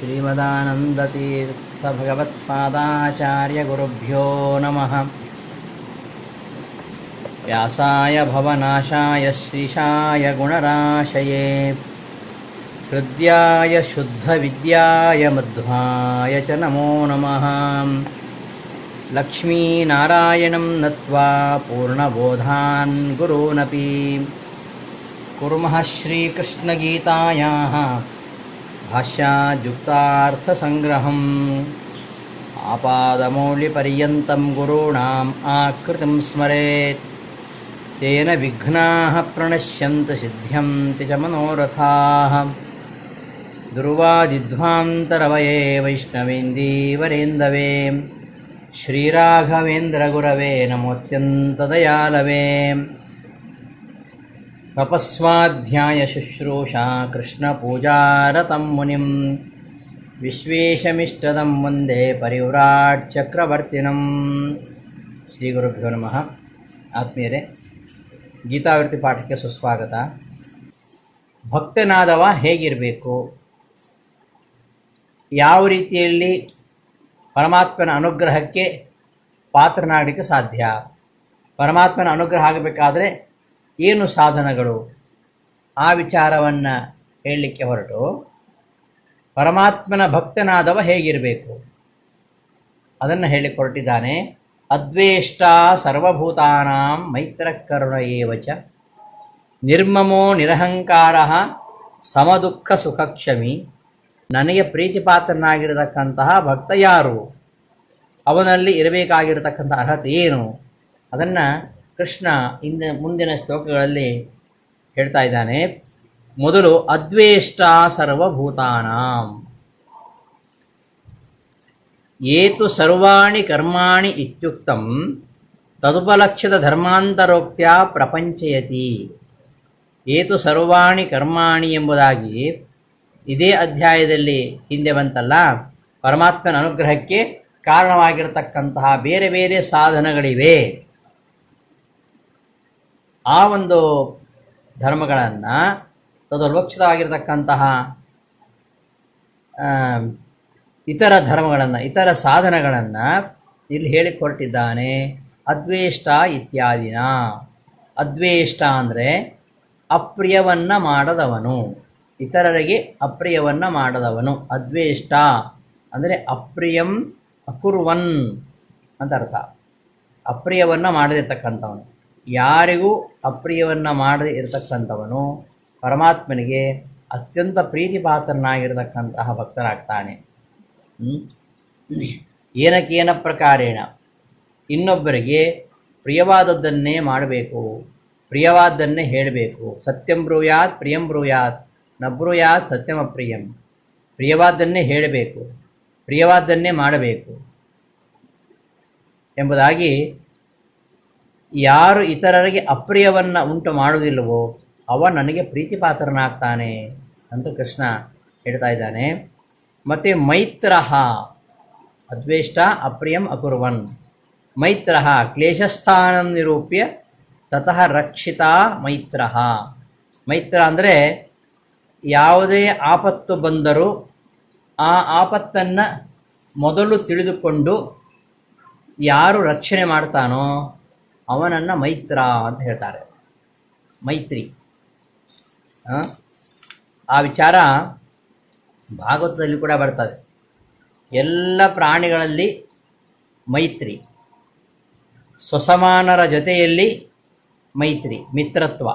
श्रीमदानन्दतीर्थभगवत्पादाचार्यगुरुभ्यो नमः। व्यासाय भवनाशाय श्रीशाय गुणराशये हृद्याय शुद्धविद्याय मध्वाय च नमो नमः। लक्ष्मीनारायणं नत्वा पूर्णबोधान् गुरूनपि। कुर्मः श्रीकृष्णगीतायाः भाष्याद्युक्तार्थसङ्ग्रहम् आपादमौलिपर्यन्तं गुरूणाम् आकृतिं स्मरेत्। तेन विघ्नाः प्रणश्यन्ति सिद्ध्यन्ति च मनोरथाः। दुर्वादिध्वान्तरवये वैष्णवेन्दीवरेन्दवे। श्रीराघवेन्द्रगुरवे नमोऽत्यन्तदयालवे तपस्वाध्यायशुश्रूषा कृष्णपूजारतं मुनिं विश्वेशमिष्टदं वन्दे ಪರಿವ್ರಾಟ್ ಚಕ್ರವರ್ತಿನಂ ಶ್ರೀ ಗುರುಭ್ಯೋ ನಮಃ ಆತ್ಮೀಯರೇ ಗೀತಾವೃತ್ತಿ ಪಾಠಕ್ಕೆ ಸುಸ್ವಾಗತ ಭಕ್ತನಾದವ ಹೇಗಿರಬೇಕು ಯಾವ ರೀತಿಯಲ್ಲಿ ಪರಮಾತ್ಮನ ಅನುಗ್ರಹಕ್ಕೆ ಪಾತ್ರನಾಗಲಿಕ್ಕೆ ಸಾಧ್ಯ ಪರಮಾತ್ಮನ ಅನುಗ್ರಹ ಆಗಬೇಕಾದ್ರೆ ಏನು ಸಾಧನಗಳು? ಆ ವಿಚಾರವನ್ನು ಹೇಳಲಿಕ್ಕೆ ಹೊರಟು, ಪರಮಾತ್ಮನ ಭಕ್ತನಾದವ ಹೇಗಿರಬೇಕು? ಅದನ್ನು ಹೇಳಿ ಹೊರಟಿದ್ದಾನೆ, ಅದ್ವೇಷ್ಟ ಸರ್ವಭೂತಾನಾಂ ಮೈತ್ರಕರುಣ ಏವಚ ನಿರ್ಮಮೋ ನಿರಹಂಕಾರ ಸಮದುಃಖ ಸುಖಕ್ಷಮಿ. ನನಗೆ ಪ್ರೀತಿಪಾತ್ರನಾಗಿರತಕ್ಕಂತಹ ಭಕ್ತ ಯಾರು? ಅವನಲ್ಲಿ ಇರಬೇಕಾಗಿರತಕ್ಕಂಥ ಅರ್ಹತೆ ಏನು? ಅದನ್ನು ಕೃಷ್ಣ ಇನ್ನು ಮುಂದಿನ ಶ್ಲೋಕಗಳಲ್ಲಿ ಹೇಳ್ತಾ ಇದ್ದಾನೆ, ಮೊದಲು ಅದ್ವೇಷ್ಟ ಸರ್ವಭೂತಾನಾಂ. ಏತು ಸರ್ವಾಣಿ ಕರ್ಮಾಣಿ ಇತ್ಯುಕ್ತಂ ತದುಪಲಕ್ಷ್ಯದ ಧರ್ಮಾಂತರೋಕ್ತ್ಯ ಪ್ರಪಂಚಯತಿ. ಏತು ಸರ್ವಾಣಿ ಕರ್ಮಾಣಿ ಎಂಬುದಾಗಿ ಇದೇ ಅಧ್ಯಾಯದಲ್ಲಿ ಹಿಂದೆ ಬಂತಲ್ಲ, ಪರಮಾತ್ಮನ ಅನುಗ್ರಹಕ್ಕೆ ಕಾರಣವಾಗಿರತಕ್ಕಂತಹ ಬೇರೆ ಬೇರೆ ಸಾಧನಗಳಿವೆ. ಆ ಒಂದು ಧರ್ಮಗಳನ್ನು ತದರ್ವಕ್ಷಿತವಾಗಿರತಕ್ಕಂತಹ ಇತರ ಧರ್ಮಗಳನ್ನು, ಇತರ ಸಾಧನಗಳನ್ನು ಇಲ್ಲಿ ಹೇಳಿಕೊಟ್ಟಿದ್ದಾನೆ ಅದ್ವೇಷ್ಟ ಇತ್ಯಾದಿನ. ಅದ್ವೇಷ್ಟ ಅಂದರೆ ಅಪ್ರಿಯವನ್ನು ಮಾಡದವನು. ಇತರರಿಗೆ ಅಪ್ರಿಯವನ್ನು ಮಾಡದವನು. ಅದ್ವೇಷ್ಟ ಅಂದರೆ ಅಪ್ರಿಯಂ ಅಕುರ್ವನ್ ಅಂತ ಅರ್ಥ. ಅಪ್ರಿಯವನ್ನು ಮಾಡದಿರ್ತಕ್ಕಂಥವನು. ಯಾರಿಗೂ ಅಪ್ರಿಯವನ್ನು ಮಾಡದೇ ಇರತಕ್ಕಂಥವನು ಪರಮಾತ್ಮನಿಗೆ ಅತ್ಯಂತ ಪ್ರೀತಿಪಾತ್ರನಾಗಿರತಕ್ಕಂತಹ ಭಕ್ತನಾಗ್ತಾನೆ. ಏನಕ್ಕೇನ ಪ್ರಕಾರೇಣ? ಇನ್ನೊಬ್ಬರಿಗೆ ಪ್ರಿಯವಾದದ್ದನ್ನೇ ಮಾಡಬೇಕು ಪ್ರಿಯವಾದ್ದನ್ನೇ ಹೇಳಬೇಕು. ಸತ್ಯಂ ಬ್ರೂಯಾತ್, ಪ್ರಿಯಂ ಬ್ರೂಯಾತ್ನ ಬ್ರೂಯಾತ್ ಸತ್ಯಮಪ್ರಿಯಂ ಪ್ರಿಯವಾದ್ದನ್ನೇ ಹೇಳಬೇಕು ಪ್ರಿಯವಾದ್ದನ್ನೇ ಮಾಡಬೇಕು ಎಂಬುದಾಗಿ ಯಾರು ಇತರರಿಗೆ ಅಪ್ರಿಯವನ್ನು ಉಂಟು ಮಾಡುವುದಿಲ್ಲವೋ ಅವ ನನಗೆ ಪ್ರೀತಿಪಾತ್ರನಾಗ್ತಾನೆ ಅಂತ ಕೃಷ್ಣ ಹೇಳ್ತಾ ಇದ್ದಾನೆ. ಮತ್ತು ಮೈತ್ರ ಅದ್ವೇಷ್ಟ, ಅಪ್ರಿಯಂ, ಅಕುರ್ವನ್. ಮೈತ್ರ ಕ್ಲೇಶಸ್ಥಾನ ನಿರೂಪ್ಯ, ತತಃ ರಕ್ಷಿತ ಮೈತ್ರ ಮೈತ್ರ ಅಂದರೆ ಯಾವುದೇ ಆಪತ್ತು ಬಂದರೂ ಆ ಆಪತ್ತನ್ನು ಮೊದಲು ತಿಳಿದುಕೊಂಡು ಯಾರು ರಕ್ಷಣೆ ಮಾಡ್ತಾನೋ ಅವನನ್ನು ಮೈತ್ರ ಅಂತ ಹೇಳ್ತಾರೆ. ಮೈತ್ರಿ. ಆ ವಿಚಾರ ಭಾಗವತದಲ್ಲಿ ಕೂಡ ಬರ್ತದೆ. ಎಲ್ಲ ಪ್ರಾಣಿಗಳಲ್ಲಿ ಮೈತ್ರಿ. ಸ್ವಸಮಾನರ ಜೊತೆಯಲ್ಲಿ ಮೈತ್ರಿ, ಮಿತ್ರತ್ವ.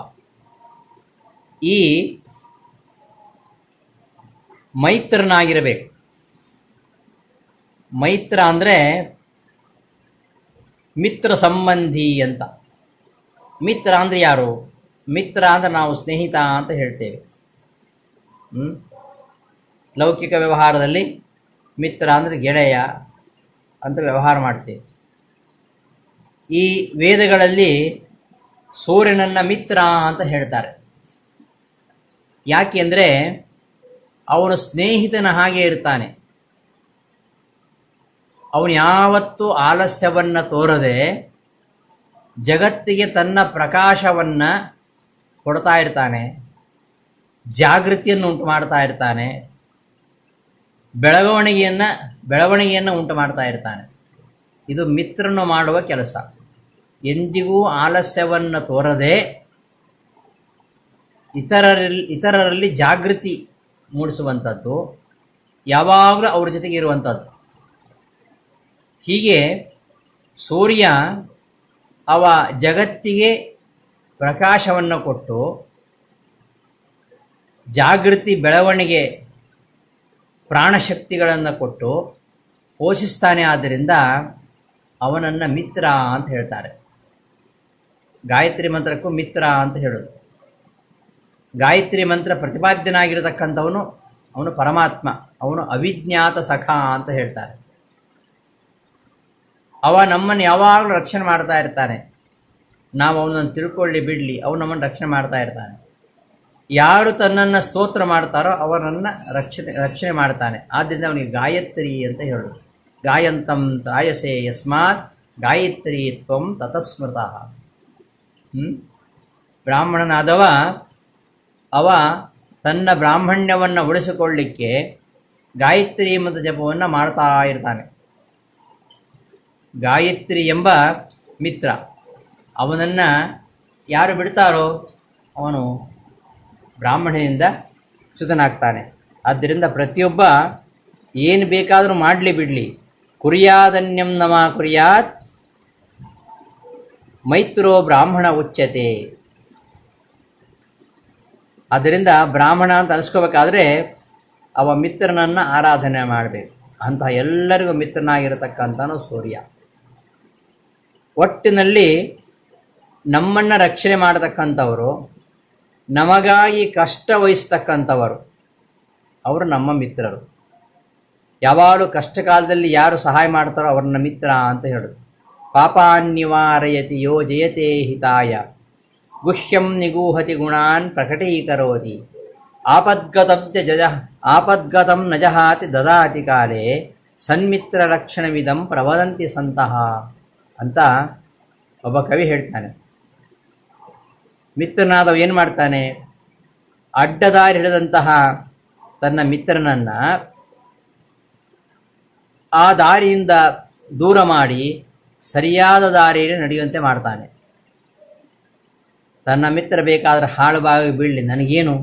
ಈ ಮೈತ್ರನಾಗಿರಬೇಕು. ಮೈತ್ರ ಅಂದರೆ ಮಿತ್ರ ಸಂಬಂಧಿ ಅಂತ. ಮಿತ್ರ ಅಂದರೆ ಯಾರು? ಮಿತ್ರ ಅಂದರೆ ನಾವು ಸ್ನೇಹಿತ ಅಂತ ಹೇಳ್ತೇವೆ. ಲೌಕಿಕ ವ್ಯವಹಾರದಲ್ಲಿ ಮಿತ್ರ ಅಂದರೆ ಗೆಳೆಯ ಅಂತ ವ್ಯವಹಾರ ಮಾಡ್ತೇವೆ. ಈ ವೇದಗಳಲ್ಲಿ ಸೂರ್ಯನನ್ನ ಮಿತ್ರ ಅಂತ ಹೇಳ್ತಾರೆ. ಯಾಕೆ ಅಂದರೆ ಅವನು ಸ್ನೇಹಿತನ ಹಾಗೆ ಇರ್ತಾನೆ. ಅವನು ಯಾವತ್ತೂ ಆಲಸ್ಯವನ್ನು ತೋರದೆ ಜಗತ್ತಿಗೆ ತನ್ನ ಪ್ರಕಾಶವನ್ನು ಕೊಡ್ತಾ ಇರ್ತಾನೆ, ಜಾಗೃತಿಯನ್ನು ಉಂಟು ಮಾಡ್ತಾ ಇರ್ತಾನೆ, ಬೆಳವಣಿಗೆಯನ್ನು ಬೆಳವಣಿಗೆಯನ್ನು ಉಂಟು ಮಾಡ್ತಾ ಇರ್ತಾನೆ. ಇದು ಮಿತ್ರನು ಮಾಡುವ ಕೆಲಸ. ಎಂದಿಗೂ ಆಲಸ್ಯವನ್ನು ತೋರದೆ ಇತರರಲ್ಲಿ ಇತರರಲ್ಲಿ ಜಾಗೃತಿ ಮೂಡಿಸುವಂಥದ್ದು, ಯಾವಾಗಲೂ ಅವ್ರ ಜೊತೆಗೆ ಇರುವಂಥದ್ದು. ಹೀಗೆ ಸೂರ್ಯ ಅವ ಜಗತ್ತಿಗೆ ಪ್ರಕಾಶವನ್ನು ಕೊಟ್ಟು ಜಾಗೃತಿ ಬೆಳವಣಿಗೆ ಪ್ರಾಣಶಕ್ತಿಗಳನ್ನು ಕೊಟ್ಟು ಪೋಷಿಸ್ತಾನೆ ಆದ್ದರಿಂದ ಅವನನ್ನು ಮಿತ್ರ ಅಂತ ಹೇಳ್ತಾರೆ. ಗಾಯತ್ರಿ ಮಂತ್ರಕ್ಕೂ ಮಿತ್ರ ಅಂತ ಹೇಳೋದು. ಗಾಯತ್ರಿ ಮಂತ್ರ ಪ್ರತಿಪಾದ್ಯನಾಗಿರತಕ್ಕಂಥವನು ಅವನು ಪರಮಾತ್ಮ, ಅವನು ಅವಿಜ್ಞಾತ ಸಖ ಅಂತ ಹೇಳ್ತಾರೆ. ಅವ ನಮ್ಮನ್ನು ಯಾವಾಗಲೂ ರಕ್ಷಣೆ ಮಾಡ್ತಾ ಇರ್ತಾನೆ. ನಾವು ಅವನನ್ನು ತಿಳ್ಕೊಳ್ಳಿ, ಬಿಡಲಿ. ಅವನು ನಮ್ಮನ್ನು ರಕ್ಷಣೆ ಮಾಡ್ತಾ ಇರ್ತಾನೆ. ಯಾರು ತನ್ನನ್ನು ಸ್ತೋತ್ರ ಮಾಡ್ತಾರೋ ಅವನನ್ನು ರಕ್ಷಣೆ ರಕ್ಷಣೆ ಮಾಡ್ತಾನೆ. ಆದ್ದರಿಂದ ಅವನಿಗೆ ಗಾಯತ್ರಿ ಅಂತ ಹೇಳೋದು. ಗಾಯಂತಂ ತ್ರಾಯಸೆ ಯಸ್ಮಾತ್ ಗಾಯತ್ರಿ ತ್ವಂ ತತಸ್ಮೃತ. ಹ್ಮ್? ಬ್ರಾಹ್ಮಣನಾದವ, ಅವ ತನ್ನ ಬ್ರಾಹ್ಮಣ್ಯವನ್ನು ಉಳಿಸಿಕೊಳ್ಳಿಕ್ಕೆ ಗಾಯತ್ರಿ ಮತ್ತು ಜಪವನ್ನು ಮಾಡ್ತಾ ಇರ್ತಾನೆ. ಗಾಯತ್ರಿ ಎಂಬ ಮಿತ್ರ. ಅವನನ್ನು ಯಾರು ಬಿಡ್ತಾರೋ ಅವನು ಬ್ರಾಹ್ಮಣನಿಂದ ಚ್ಯುತನಾಗ್ತಾನೆ. ಆದ್ದರಿಂದ ಪ್ರತಿಯೊಬ್ಬ ಏನು ಬೇಕಾದರೂ ಮಾಡಲಿ ಬಿಡಲಿ. ಕುರಿಯಾದನ್ಯಂ ನಮ ಕುರಿಯಾತ್, ಮೈತ್ರೋ ಬ್ರಾಹ್ಮಣ ಉಚ್ಯತೆ. ಆದ್ದರಿಂದ ಬ್ರಾಹ್ಮಣ ಅಂತ ಅನಿಸ್ಕೋಬೇಕಾದ್ರೆ ಅವ ಮಿತ್ರನನ್ನು ಆರಾಧನೆ ಮಾಡಬೇಕು. ಅಂತಹ ಎಲ್ಲರಿಗೂ ಮಿತ್ರನಾಗಿರತಕ್ಕಂಥನು ಸೂರ್ಯ. ಒಟ್ಟಿನಲ್ಲಿ ನಮ್ಮನ್ನು ರಕ್ಷಣೆ ಮಾಡತಕ್ಕಂಥವರು, ನಮಗಾಗಿ ಕಷ್ಟ ವಹಿಸ್ತಕ್ಕಂಥವರು, ಅವರು ನಮ್ಮ ಮಿತ್ರರು. ಯಾವಾಗಲೂ ಕಷ್ಟ ಕಾಲದಲ್ಲಿ ಯಾರು ಸಹಾಯ ಮಾಡ್ತಾರೋ ಅವ್ರನ್ನ ಮಿತ್ರ ಅಂತ ಹೇಳೋದು. ಪಾಪಾನ್ನಿವಾರಯತಿ ಯೋ ಜಯತೆ ಹಿತಾಯ. ಗುಹ್ಯಂ ನಿಗೂಹತಿ ಗುಣಾನ್ ಪ್ರಕಟೀಕರೋತಿ. ಆಪದ್ಗತಂ ಜಜ, ಆಪದ್ಗತಂ ನಜಹಾತಿ ಜಹಾತಿ ದದಾತಿ ಕಾಲೇ, ಸನ್ಮಿತ್ರ ರಕ್ಷಣವಿದಂ ಪ್ರವದಂತಿ ಸಂತಹ ಅಂತ ಒಬ್ಬ ಕವಿ ಹೇಳ್ತಾನೆ. ಮಿತ್ರನಾದವ ಏನು ಮಾಡ್ತಾನೆ? ಅಡ್ಡದಾರಿ ಹಿಡಿದಂತಹ ತನ್ನ ಮಿತ್ರನನ್ನು ಆ ದಾರಿಯಿಂದ ದೂರ ಮಾಡಿ ಸರಿಯಾದ ದಾರಿಯಲ್ಲಿ ನಡೆಯುವಂತೆ ಮಾಡ್ತಾನೆ. ತನ್ನ ಮಿತ್ರ ಬೇಕಾದರೆ ಹಾಳುಬಾಗಿ ಬೀಳಲಿ, ನನಗೇನು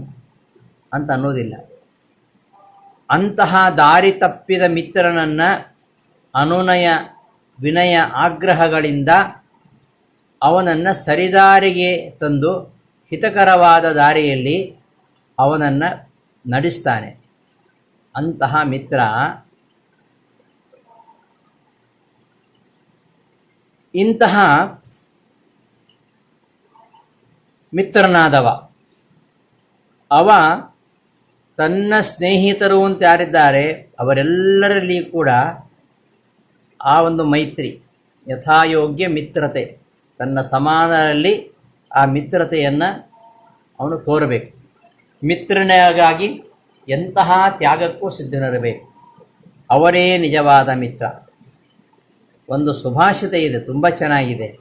ಅಂತ ಅನ್ನೋದಿಲ್ಲ. ಅಂತಹ ದಾರಿ ತಪ್ಪಿದ ಮಿತ್ರನನ್ನು ಅನುನಯ ವಿನಯ ಆಗ್ರಹಗಳಿಂದ ಅವನನ್ನು ಸರಿದಾರಿಗೆ ತಂದು ಹಿತಕರವಾದ ದಾರಿಯಲ್ಲಿ ಅವನನ್ನು ನಡೆಸ್ತಾನೆ. ಅಂತಹ ಮಿತ್ರ ಇಂತಹ ಮಿತ್ರನಾದವ. ಅವ ತನ್ನ ಸ್ನೇಹಿತರು ಅಂತ ಯಾರಿದ್ದಾರೆ ಅವರೆಲ್ಲರಲ್ಲಿ ಕೂಡ ಆ ಒಂದು ಮೈತ್ರಿ ಯಥಾಯೋಗ್ಯ ಮಿತ್ರತೆ, ತನ್ನ ಸಮಾನರಲ್ಲಿ ಆ ಮಿತ್ರತೆಯನ್ನು ಅವನು ತೋರಬೇಕು. ಮಿತ್ರನಿಗಾಗಿ ಎಂತಹ ತ್ಯಾಗಕ್ಕೂ ಸಿದ್ಧನಿರಬೇಕು. ಅವರೇ ನಿಜವಾದ ಮಿತ್ರ. ಒಂದು ಸುಭಾಷಿತ ಇದೆ, ತುಂಬ ಚೆನ್ನಾಗಿದೆ.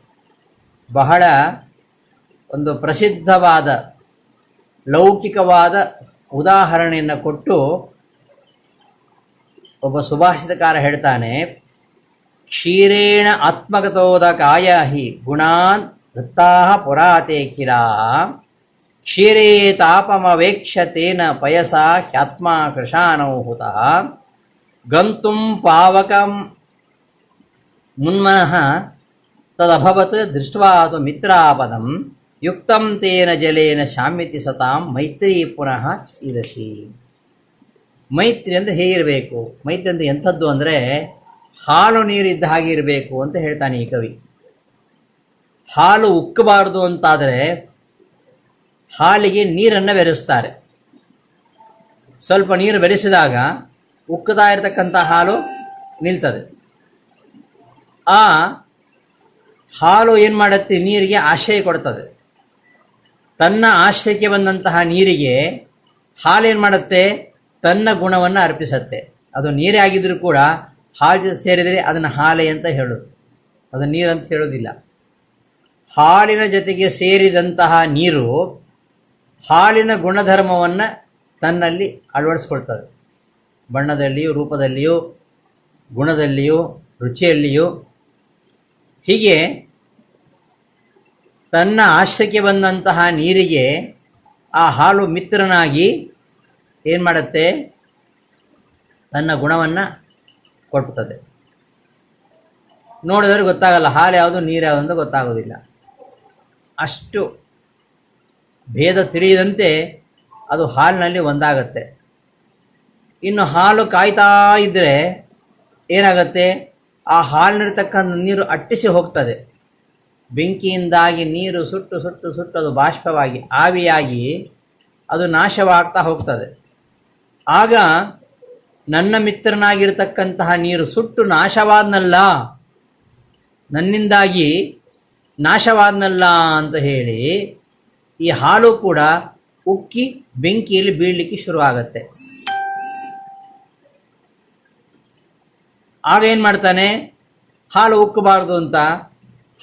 ಬಹಳ ಒಂದು ಪ್ರಸಿದ್ಧವಾದ, ಲೌಕಿಕವಾದ ಉದಾಹರಣೆಯನ್ನು ಕೊಟ್ಟು ಒಬ್ಬ ಸುಭಾಷಿತಕಾರ ಹೇಳ್ತಾನೆ ಕ್ಷೀರೇಣ ಆತ್ಮಗತೋದಕಾಯ ಹಿ ಗುಣಾನ್ ದತ್ತಾ ಪುರಾತೆ ಕಿರಾ ಕ್ಷೀರೇ ತಾಪಮವೇಕ್ಷ ತೇನ ಪಯಸ ಹ್ಯಾತ್ಮ ಕೃಶಾನೌಹುತ ಗಂತುಂ ಪಾವಕಂ ಮುನ್ಮನಃ ತದಭವತ್ ದೃಷ್ಟ್ವಾದು ಮಿತ್ರಾಪದಂ. ಯುಕ್ತಂ ತೇನ ಜಲೇನ ಶಾಮ್ಯತಿ ಸತಾಂ ಮೈತ್ರಿ ಪುನಃ ಇರಸಿ. ಮೈತ್ರಿ ಅಂದರೆ ಹೇಗಿರಬೇಕು? ಮೈತ್ರಿ ಅಂದರೆ ಎಂಥದ್ದು ಅಂದರೆ ಹಾಲು ನೀರಿದ್ದ ಹಾಗೆ ಇರಬೇಕು ಅಂತ ಹೇಳ್ತಾನೆ ಈ ಕವಿ. ಹಾಲು ಉಕ್ಕಬಾರದು ಅಂತಾದರೆ ಹಾಲಿಗೆ ನೀರನ್ನು ಬೆರೆಸ್ತಾರೆ. ಸ್ವಲ್ಪ ನೀರು ಬೆರೆಸಿದಾಗ ಉಕ್ಕುತ್ತಾ ಇರತಕ್ಕಂಥ ಹಾಲು ನಿಲ್ತದೆ. ಆ ಹಾಲು ಏನು ಮಾಡುತ್ತೆ? ನೀರಿಗೆ ಆಶ್ರಯ ಕೊಡ್ತದೆ. ತನ್ನ ಆಶ್ರಯಕ್ಕೆ ಬಂದಂತಹ ನೀರಿಗೆ ಹಾಲು ಏನು ಮಾಡುತ್ತೆ? ತನ್ನ ಗುಣವನ್ನು ಅರ್ಪಿಸುತ್ತೆ. ಅದು ನೀರೇ ಆಗಿದ್ದರೂ ಕೂಡ ಹಾಲು ಸೇರಿದರೆ ಅದನ್ನು ಹಾಲೆ ಅಂತ ಹೇಳೋದು. ಅದು ನೀರಂತ ಹೇಳೋದಿಲ್ಲ. ಹಾಲಿನ ಜೊತೆಗೆ ಸೇರಿದಂತಹ ನೀರು ಹಾಲಿನ ಗುಣಧರ್ಮವನ್ನು ತನ್ನಲ್ಲಿ ಅಳವಡಿಸ್ಕೊಳ್ತದೆ. ಬಣ್ಣದಲ್ಲಿಯೂ, ರೂಪದಲ್ಲಿಯೂ, ಗುಣದಲ್ಲಿಯೂ, ರುಚಿಯಲ್ಲಿಯೂ. ಹೀಗೆ ತನ್ನ ಆಶ್ರಯಕ್ಕೆ ಬಂದಂತಹ ನೀರಿಗೆ ಆ ಹಾಲು ಮಿತ್ರನಾಗಿ ಏನು ಮಾಡುತ್ತೆ? ತನ್ನ ಗುಣವನ್ನು ಕೊಟ್ಬಿಟ್ಟದೆ. ನೋಡಿದವ್ರಿಗೆ ಗೊತ್ತಾಗಲ್ಲ, ಹಾಲು ಯಾವುದು, ನೀರು ಯಾವುದು ಅಂತ ಗೊತ್ತಾಗೋದಿಲ್ಲ. ಅಷ್ಟು ಭೇದ ತಿಳಿಯದಂತೆ ಅದು ಹಾಲಿನಲ್ಲಿ ಒಂದಾಗತ್ತೆ. ಇನ್ನು ಹಾಲು ಕಾಯ್ತಾ ಇದ್ದರೆ ಏನಾಗುತ್ತೆ? ಆ ಹಾಲಿನಿರ್ತಕ್ಕಂಥ ನೀರು ಅಟ್ಟಿಸಿ ಹೋಗ್ತದೆ. ಬೆಂಕಿಯಿಂದಾಗಿ ನೀರು ಸುಟ್ಟು ಸುಟ್ಟು ಸುಟ್ಟು ಅದು ಬಾಷ್ಪವಾಗಿ, ಆವಿಯಾಗಿ ಅದು ನಾಶವಾಗ್ತಾ ಹೋಗ್ತದೆ. ಆಗ ನನ್ನ ಮಿತ್ರನಾಗಿರ್ತಕ್ಕಂತಹ ನೀರು ಸುಟ್ಟು ನಾಶವಾದ್ನಲ್ಲ? ನನ್ನಿಂದಾಗಿ ನಾಶವಾದ್ನಲ್ಲ ಅಂತ ಹೇಳಿ ಈ ಹಾಲು ಕೂಡ ಉಕ್ಕಿ ಬೆಂಕಿಯಲ್ಲಿ ಬೀಳಲಿಕ್ಕೆ ಶುರುವಾಗತ್ತೆ. ಆಗ ಏನು ಮಾಡ್ತಾನೆ? ಹಾಲು ಉಕ್ಕಬಾರ್ದು ಅಂತ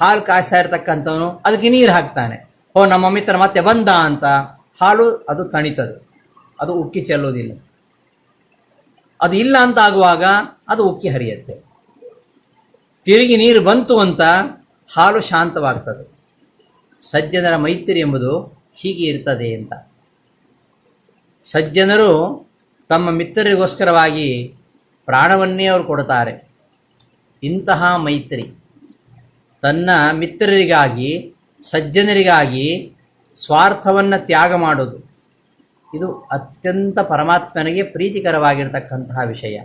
ಹಾಲು ಕಾಯಿಸ್ತಾ ಇರ್ತಕ್ಕಂಥವನು ಅದಕ್ಕೆ ನೀರು ಹಾಕ್ತಾನೆ. ಓ ನಮ್ಮ ಮಿತ್ರ ಮತ್ತೆ ಬಂದ ಅಂತ ಹಾಲು ಅದು ತಣಿತದೆ. ಅದು ಉಕ್ಕಿ ಚೆಲ್ಲೋದಿಲ್ಲ. ಅದು ಇಲ್ಲ ಅಂತ ಆಗುವಾಗ ಅದು ಉಕ್ಕಿ ಹರಿಯುತ್ತೆ. ತಿರುಗಿ ನೀರು ಬಂತು ಅಂತ ಹಾಲು ಶಾಂತವಾಗ್ತದೆ. ಸಜ್ಜನರ ಮೈತ್ರಿ ಎಂಬುದು ಹೀಗೆ ಇರ್ತದೆ ಅಂತ. ಸಜ್ಜನರು ತಮ್ಮ ಮಿತ್ರರಿಗೋಸ್ಕರವಾಗಿ ಪ್ರಾಣವನ್ನೇ ಅವರು ಕೊಡ್ತಾರೆ ಇಂತಹ ಮೈತ್ರಿ. ತನ್ನ ಮಿತ್ರರಿಗಾಗಿ, ಸಜ್ಜನರಿಗಾಗಿ ಸ್ವಾರ್ಥವನ್ನು ತ್ಯಾಗ ಮಾಡೋದು ಇದು ಅತ್ಯಂತ ಪರಮಾತ್ಮನಿಗೆ ಪ್ರೀತಿಕರವಾಗಿರ್ತಕ್ಕಂತಹ ವಿಷಯ.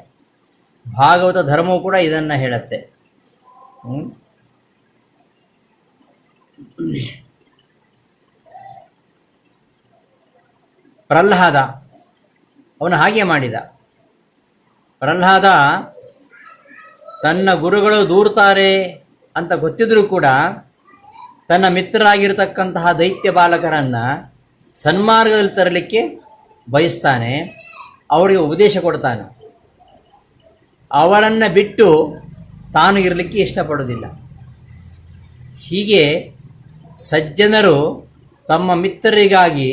ಭಾಗವತ ಧರ್ಮವು ಕೂಡ ಇದನ್ನು ಹೇಳುತ್ತೆ? ಪ್ರಹ್ಲಾದ, ಅವನು ಹಾಗೆ ಮಾಡಿದ. ಪ್ರಹ್ಲಾದ, ತನ್ನ ಗುರುಗಳು ದೂರ್ತಾರೆ ಅಂತ ಗೊತ್ತಿದ್ರೂ ಕೂಡ ತನ್ನ ಮಿತ್ರರಾಗಿರ್ತಕ್ಕಂತಹ ದೈತ್ಯ ಬಾಲಕರನ್ನು ಸನ್ಮಾರ್ಗದಲ್ಲಿ ತರಲಿಕ್ಕೆ ಬಯಸ್ತಾನೆ, ಅವರಿಗೆ ಉಪದೇಶ ಕೊಡ್ತಾನೆ. ಅವರನ್ನು ಬಿಟ್ಟು ತಾನು ಇರಲಿಕ್ಕೆ ಇಷ್ಟಪಡೋದಿಲ್ಲ ಹೀಗೆ ಸಜ್ಜನರು ತಮ್ಮ ಮಿತ್ರರಿಗಾಗಿ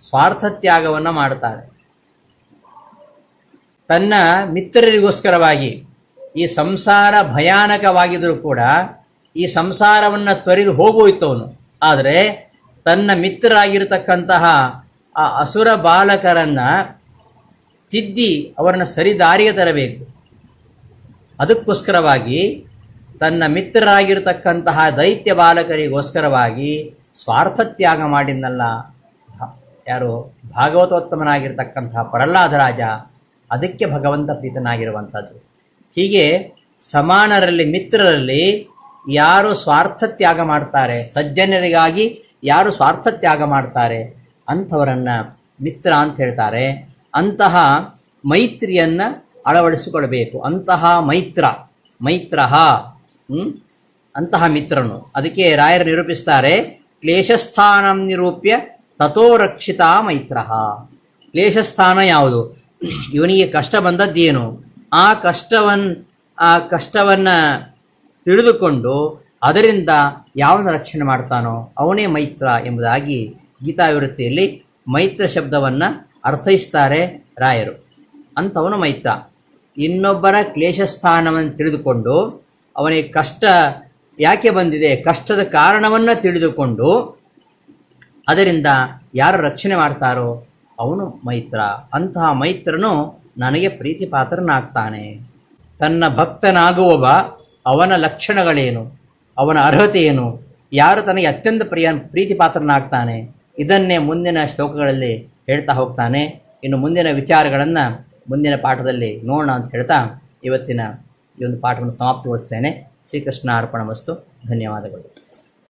ಸ್ವಾರ್ಥ ತ್ಯಾಗವನ್ನು ಮಾಡ್ತಾರೆ. ತನ್ನ ಮಿತ್ರರಿಗೋಸ್ಕರವಾಗಿ ಈ ಸಂಸಾರ ಭಯಾನಕವಾಗಿದ್ದರೂ ಕೂಡ ಈ ಸಂಸಾರವನ್ನು ತೊರೆದು ಹೋಗೋಯ್ತವನು. ಆದರೆ ತನ್ನ ಮಿತ್ರರಾಗಿರತಕ್ಕಂತಹ ಆ ಅಸುರ ಬಾಲಕರನ್ನು ತಿದ್ದಿ ಅವರನ್ನು ಸರಿದಾರಿಗೆ ತರಬೇಕು. ಅದಕ್ಕೋಸ್ಕರವಾಗಿ ತನ್ನ ಮಿತ್ರರಾಗಿರ್ತಕ್ಕಂತಹ ದೈತ್ಯ ಬಾಲಕರಿಗೋಸ್ಕರವಾಗಿ ಸ್ವಾರ್ಥ ತ್ಯಾಗ ಮಾಡಿದ್ನಲ್ಲ ಯಾರು ಭಾಗವತೋತ್ತಮನಾಗಿರ್ತಕ್ಕಂತಹ ಪ್ರಹ್ಲಾದರಾಜ ಅದಕ್ಕೆ ಭಗವಂತ ಪ್ರೀತನಾಗಿರುವಂಥದ್ದು. ಹೀಗೆ ಸಮಾನರಲ್ಲಿ ಮಿತ್ರರಲ್ಲಿ ಯಾರು ಸ್ವಾರ್ಥ ತ್ಯಾಗ ಮಾಡ್ತಾರೆ, ಸಜ್ಜನರಿಗಾಗಿ ಯಾರು ಸ್ವಾರ್ಥ ತ್ಯಾಗ ಮಾಡ್ತಾರೆ ಅಂಥವರನ್ನು ಮಿತ್ರ ಅಂತ ಹೇಳ್ತಾರೆ. ಅಂತಹ ಮೈತ್ರಿಯನ್ನು ಅಳವಡಿಸಿಕೊಳ್ಬೇಕು. ಅಂತಹ ಮೈತ್ರ ಮೈತ್ರ ಅಂತಹ ಮಿತ್ರನು. ಅದಕ್ಕೆ ರಾಯರು ನಿರೂಪಿಸ್ತಾರೆ, ಕ್ಲೇಶಸ್ಥಾನಂ ನಿರೂಪ್ಯ ತಥೋ ರಕ್ಷಿತ ಮೈತ್ರ ಕ್ಲೇಶಸ್ಥಾನ ಯಾವುದು? ಇವನಿಗೆ ಕಷ್ಟ ಬಂದದ್ದೇನು? ಆ ಕಷ್ಟವನ್, ಆ ಕಷ್ಟವನ್ನು ತಿಳಿದುಕೊಂಡು ಅದರಿಂದ ಯಾವನ ರಕ್ಷಣೆ ಮಾಡ್ತಾನೋ ಅವನೇ ಮೈತ್ರ ಎಂಬುದಾಗಿ ಗೀತಾವಿವೃತ್ತಿಯಲ್ಲಿ ಮೈತ್ರ ಶಬ್ದವನ್ನು ಅರ್ಥೈಸ್ತಾರೆ ರಾಯರು. ಅಂಥವನು ಮೈತ್ರ. ಇನ್ನೊಬ್ಬರ ಕ್ಲೇಶಸ್ಥಾನವನ್ನು ತಿಳಿದುಕೊಂಡು ಅವನಿಗೆ ಕಷ್ಟ ಯಾಕೆ ಬಂದಿದೆ, ಕಷ್ಟದ ಕಾರಣವನ್ನು ತಿಳಿದುಕೊಂಡು ಅದರಿಂದ ಯಾರು ರಕ್ಷಣೆ ಮಾಡ್ತಾರೋ ಅವನು ಮೈತ್ರ. ಅಂತಹ ಮೈತ್ರನು ನನಗೆ ಪ್ರೀತಿ ಪಾತ್ರನಾಗ್ತಾನೆ ತನ್ನ ಭಕ್ತನಾಗುವವ ಅವನ ಲಕ್ಷಣಗಳೇನು? ಅವನ ಅರ್ಹತೆ ಏನು? ಯಾರು ತನಗೆ ಅತ್ಯಂತ ಪ್ರಿಯ ಪ್ರೀತಿ ಪಾತ್ರನಾಗ್ತಾನೆ ಇದನ್ನೇ ಮುಂದಿನ ಶ್ಲೋಕಗಳಲ್ಲಿ ಹೇಳ್ತಾ ಹೋಗ್ತಾನೆ. ಇನ್ನು ಮುಂದಿನ ವಿಚಾರಗಳನ್ನು ಮುಂದಿನ ಪಾಠದಲ್ಲಿ ನೋಡೋಣ ಅಂತ ಹೇಳ್ತಾ ಇವತ್ತಿನ ಈ ಒಂದು ಪಾಠವನ್ನು ಸಮಾಪ್ತಿಗೊಳಿಸ್ತೇನೆ. ಶ್ರೀಕೃಷ್ಣ ಅರ್ಪಣ ವಸ್ತು ಧನ್ಯವಾದಗಳು.